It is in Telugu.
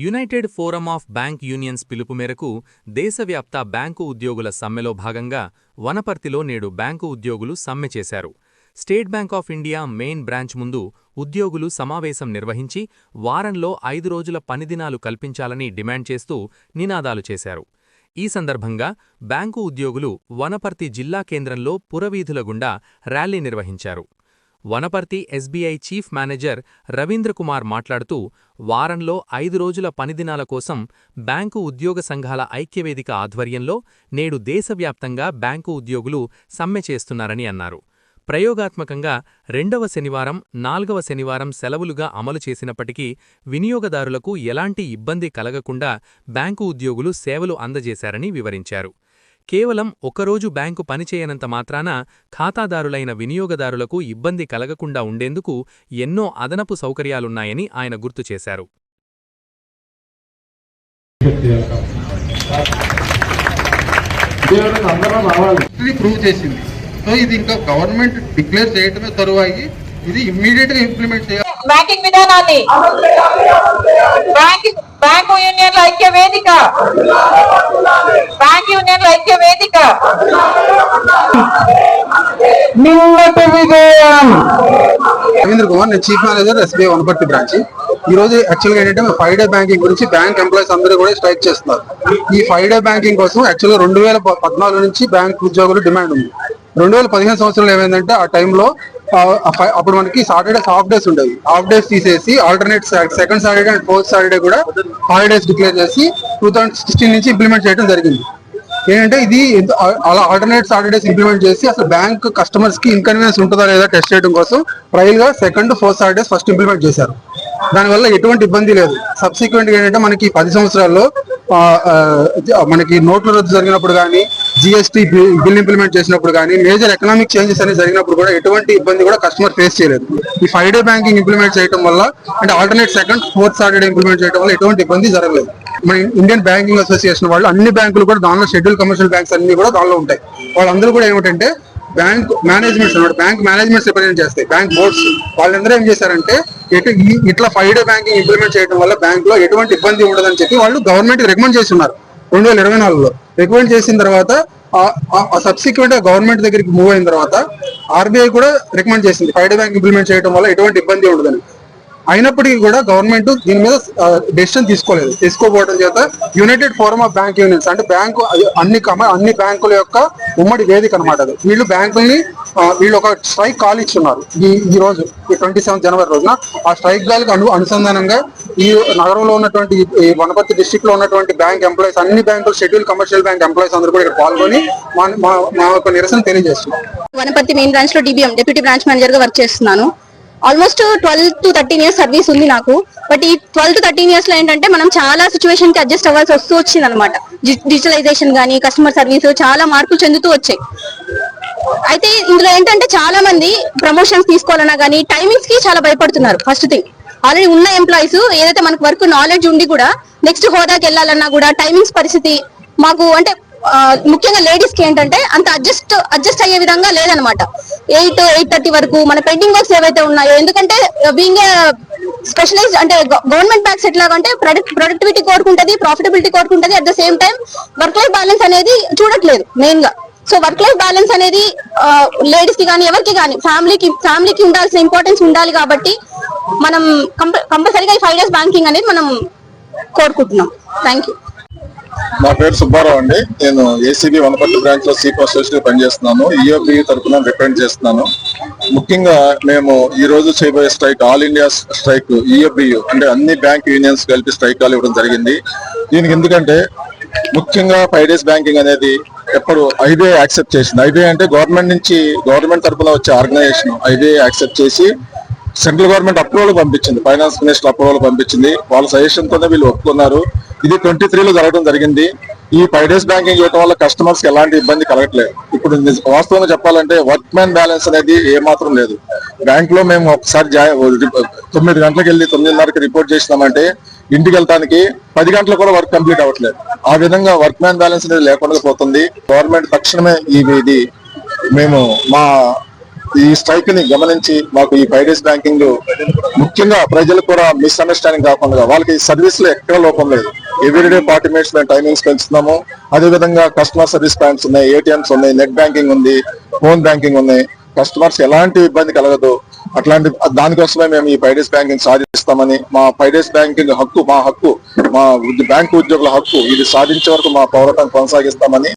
United forum of bank unions పిలుపు మేరకు దేశవ్యాప్త బ్యాంకు ఉద్యోగుల సమ్మెలో భాగంగా వనపర్తిలో నేడు బ్యాంకు ఉద్యోగులు సమ్మె చేశారు. State bank of India main branch ముందు ఉద్యోగులు సమావేశం నిర్వహించి వారంలో ఐదు రోజుల పనిదినాలు కల్పించాలని డిమాండ్ చేస్తూ నినాదాలు చేశారు. ఈ సందర్భంగా బ్యాంకు ఉద్యోగులు వనపర్తి జిల్లా కేంద్రంలో పురవీధుల గుండా ర్యాలీ నిర్వహించారు. Wanaparthy SBI chief manager Ravindrakumar మాట్లాడుతూ వారంలో ఐదు రోజుల పనిదినాల కోసం బ్యాంకు ఉద్యోగ సంఘాల ఐక్యవేదిక ఆధ్వర్యంలో నేడు దేశవ్యాప్తంగా బ్యాంకు ఉద్యోగులు సమ్మె చేస్తున్నారని అన్నారు. ప్రయోగాత్మకంగా రెండవ శనివారం నాల్గవ శనివారం సెలవులుగా అమలు చేసినప్పటికీ వినియోగదారులకు ఎలాంటి ఇబ్బంది కలగకుండా బ్యాంకు ఉద్యోగులు సేవలు అందజేశారని వివరించారు. కేవలం ఒకరోజు బ్యాంకు పనిచేయనంత మాత్రాన ఖాతాదారులైన వినియోగదారులకు ఇబ్బంది కలగకుండా ఉండేందుకు ఎన్నో అదనపు సౌకర్యాలున్నాయని ఆయన గుర్తు చేశారు. ఇది ప్రూవ్ చేసింది. సో ఇది ఇంకా గవర్నమెంట్ డిక్లేర్ చేయటమే తరువాయి. ఇది ఇమ్మీడియట్గా ఇంప్లిమెంట్ చేయాలి. బ్యాంకింగ్ విధానాన్ని. బ్యాంక్ యూనియన్ల ఐక్య వేదిక. బ్యాంక్ యూనియన్ల ఐక్య వేదిక. నిన్నటి విజయం. రవీంద్ర కుమార్ నేను chief manager SBI Wanaparthy branch ఈ రోజు యాక్చువల్గా ఏంటంటే ఫైవ్ డే బ్యాంకింగ్ గురించి బ్యాంక్ ఎంప్లాయీస్ అందరూ కూడా స్ట్రైక్ చేస్తున్నారు. ఈ ఫైవ్ డే బ్యాంకింగ్ కోసం యాక్చువల్గా రెండు వేల పద్నాలుగు నుంచి బ్యాంక్ ఉద్యోగులు డిమాండ్ ఉంది. రెండు వేల పదిహేను సంవత్సరంలో ఏమైందంటే ఆ టైంలో అప్పుడు మనకి సాటర్డేస్ హాఫ్ డేస్ ఉండేవి. హాఫ్ డేస్ తీసేసి alternate second Saturday and fourth Saturday కూడా హాలిడేస్ డిక్లేర్ చేసి టూ థౌసండ్ సిక్స్టీన్ నుంచి ఇంప్లిమెంట్ చేయడం జరిగింది. ఏంటంటే ఇది అలా ఆల్టర్నేట్ సాటర్డేస్ ఇంప్లిమెంట్ చేసి అసలు బ్యాంక్ కస్టమర్స్కి ఇన్కన్వీనియన్స్ ఉంటుందా లేదా టెస్ట్ చేయడం కోసం ట్రయల్గా second fourth Saturdays first implement చేశారు. దానివల్ల ఎటువంటి ఇబ్బంది లేదు. సబ్సిక్వెంట్ ఏంటంటే మనకి పది సంవత్సరాల్లో మనకి నోట్ల రద్దు జరిగినప్పుడు కానీ జిఎస్టీ బిల్ ఇంప్లిమెంట్ చేసినప్పుడు కానీ మేజర్ ఎకనామిక్ చేంజెస్ అనేది జరిగినప్పుడు కూడా ఎటువంటి ఇబ్బంది కూడా కస్టమర్ ఫేస్ చేయలేదు. ఈ ఫైవ్ డే బ్యాంకింగ్ ఇంప్లిమెంట్ చేయడం వల్ల అంటే alternate second fourth Saturday implement చేయడం వల్ల ఎటువంటి ఇబ్బంది జరగలేదు. మన ఇండియన్ బ్యాంకింగ్ అసోసియేషన్ వాళ్ళు అన్ని బ్యాంకులు కూడా దానిలో షెడ్యూల్ కమర్షియల్ బ్యాంక్స్ అన్ని కూడా దానిలో ఉంటాయి. వాళ్ళందరూ కూడా ఏమిటంటే బ్యాంక్ మేనేజ్మెంట్స్ అన్నమాట బ్యాంక్ మేనేజ్మెంట్స్ రిప్రజెంట్ చేస్తాయి. Bank boards. వాళ్ళందరూ ఏం చేశారంటే ఎటు ఇట్లా ఫైవ్ డే బ్యాంకింగ్ ఇంప్లిమెంట్ చేయడం వల్ల బ్యాంక్లో ఎటువంటి ఇబ్బంది ఉండదని చెప్పి వాళ్ళు గవర్నమెంట్ రికమెండ్ చేసి ఉన్నారు రెండు వేల ఇరవై నాలుగులో. రికమెండ్ చేసిన తర్వాత సబ్సిక్వెంట్ గవర్నమెంట్ దగ్గరికి మూవ్ అయిన తర్వాత ఆర్బీఐ కూడా రికమెండ్ చేసింది. ఫైవ్ డే బ్యాంక్ ఇంప్లిమెంట్ చేయడం వల్ల ఎటువంటి ఇబ్బంది ఉండదని. అయినప్పటికీ కూడా గవర్నమెంట్ దీని మీద డెసిషన్ తీసుకోలేదు. తీసుకోకపోవడం చేత united forum of bank unions అంటే బ్యాంకు అన్ని అన్ని బ్యాంకుల యొక్క ఉమ్మడి వేదిక అనమాట అది. వీళ్ళు బ్యాంకుల్ని వీళ్ళు ఒక స్ట్రైక్ కాల్ ఇచ్చున్నారు. ఈ ఈ రోజు ఈ ట్వంటీ సెవెన్ జనవరి రోజున. ఆ స్ట్రైక్ కాల్కి అను అనుసంధానంగా ఈ నగరంలో ఉన్నటువంటి ఈ- వనపర్తి డిస్టిక్లో ఉన్నటువంటి బ్యాంక్ ఎంప్లాయీస్ అన్ని బ్యాంకులు షెడ్యూల్ కమర్షియల్ బ్యాంక్ ఎంప్లాయీస్ అందరూ కూడా ఇక్కడ పాల్గొని మా మా- మా యొక్క నిరసన తెలియజేస్తున్నారు వనపర్తి మెయిన్ బ్రాంచ్లో డిబిఎం డిప్యూటీ బ్రాంచ్ మేనేజర్గా వర్క్ చేస్తున్నాను. Almost twelve to thirteen years service ఉంది నాకు. బట్ ఈ ట్వెల్వ్ టు థర్టీన్ ఇయర్స్లో ఏంటంటే మనం చాలా సిచ్యువేషన్కి అడ్జస్ట్ అవ్వాల్సి వస్తూ వచ్చింది అనమాట డిజిటలైజేషన్ గానీ కస్టమర్ సర్వీస్ చాలా మార్పులు చెందుతూ వచ్చాయి. అయితే ఇందులో ఏంటంటే చాలా మంది ప్రమోషన్స్ తీసుకోవాలన్నా కానీ టైమింగ్స్కి చాలా భయపడుతున్నారు ఫస్ట్ థింగ్ ఆల్రెడీ ఉన్న ఎంప్లాయీస్ ఏదైతే మనకు వర్క్ నాలెడ్జ్ ఉండి కూడా నెక్స్ట్ హోదాకి వెళ్ళాలన్నా కూడా టైమింగ్స్ పరిస్థితి మాకు అంటే ముఖ్యంగా లేడీస్కి ఏంటంటే అంత అడ్జస్ట్ అడ్జస్ట్ అయ్యే విధంగా లేదనమాట ఎయిట్ ఎయిట్ థర్టీ వరకు మన పెండింగ్ వర్క్స్ ఏవైతే ఉన్నాయో ఎందుకంటే బీయింగ్ స్పెషలైజ్ అంటే గవర్నమెంట్ బ్యాక్స్ ఎట్లాగంటే ప్రొడక్టివిటీ కోరుకుంటది profitability కోరుకుంటది at the same time work life balance అనేది చూడట్లేదు మెయిన్గా. సో వర్క్ లైఫ్ బ్యాలెన్స్ అనేది లేడీస్కి కానీ ఎవరికి కానీ ఫ్యామిలీకి ఫ్యామిలీకి ఉండాల్సిన ఇంపార్టెన్స్ ఉండాలి కాబట్టి మనం కంపల్సరీగా ఈ ఫైవ్ డేస్ బ్యాంకింగ్ అనేది మనం కోరుకుంటున్నాం. థ్యాంక్ యూ నా పేరు సుబ్బారావు అండి. నేను ఏసీబీ వనపర్తి బ్రాంచ్లో చీఫ్ అసోసియేట్ పనిచేస్తున్నాను. ఈఓపి తరఫున రిప్రజెంట్ చేస్తున్నాను. ముఖ్యంగా మేము ఈ రోజు చేయబోయే strike all India strike EFBU అంటే అన్ని బ్యాంక్ యూనియన్స్ కలిపి స్ట్రైక్ కాల్ ఇవ్వడం జరిగింది. దీనికి ఎందుకంటే ముఖ్యంగా ఫైవ్ డేస్ బ్యాంకింగ్ అనేది ఎప్పుడు ఐబీఐ యాక్సెప్ట్ చేసింది. ఐబీఐ అంటే గవర్నమెంట్ నుంచి గవర్నమెంట్ తరఫున వచ్చే ఆర్గనైజేషన్. ఐబీఐ యాక్సెప్ట్ చేసి సెంట్రల్ గవర్నమెంట్ అప్రూవల్ పంపించింది. ఫైనాన్స్ మినిస్టర్ అప్రూవల్ పంపించింది. వాళ్ళ సజెషన్ తోనే వీళ్ళు ఒప్పుకున్నారు. ఇది ట్వంటీ త్రీలో జరగడం జరిగింది. ఈ ఫైవ్ డేస్ బ్యాంకింగ్ చేయడం వల్ల కస్టమర్స్ ఎలాంటి ఇబ్బంది కలగట్లేదు. ఇప్పుడు వాస్తవంగా చెప్పాలంటే వర్క్ మ్యాన్ బ్యాలెన్స్ అనేది ఏ మాత్రం లేదు. బ్యాంక్లో మేము ఒకసారి తొమ్మిది గంటలకు వెళ్ళి తొమ్మిదిన్నరకి రిపోర్ట్ చేసినామంటే ఇంటికి వెళ్తానికి పది గంటలు కూడా వర్క్ కంప్లీట్ అవ్వట్లేదు. ఆ విధంగా వర్క్ మ్యాన్ బ్యాలెన్స్ అనేది లేకుండా పోతుంది. గవర్నమెంట్ తక్షణమే ఇది మేము మా ఈ స్ట్రైక్ని గమనించి మాకు ఈ ఫైవ్ డేస్ బ్యాంకింగ్ ముఖ్యంగా ప్రజలకు కూడా మిస్అండర్స్టాండింగ్ కాకుండా వాళ్ళకి సర్వీస్లో ఎక్కడ లోపం లేదు. ఎవ్రీడే ఫార్టీ మినిట్స్ మేము టైమింగ్స్ పెంచుతున్నాము. అదే విధంగా కస్టమర్ సర్వీస్ పాయింట్స్ ఉన్నాయి ఏటీఎంస్ ఉన్నాయి నెట్ బ్యాంకింగ్ ఉంది ఫోన్ బ్యాంకింగ్ ఉన్నాయి. కస్టమర్స్ ఎలాంటి ఇబ్బంది కలగదు. అట్లాంటి దానికోసమే మేము ఈ ఫైవ్ డేస్ బ్యాంకింగ్ సాధిస్తామని మా ఫైవ్ డేస్ బ్యాంకింగ్ హక్కు మా హక్కు మా బ్యాంకు ఉద్యోగుల హక్కు ఇది సాధించే వరకు మా పోరాటం కొనసాగిస్తామని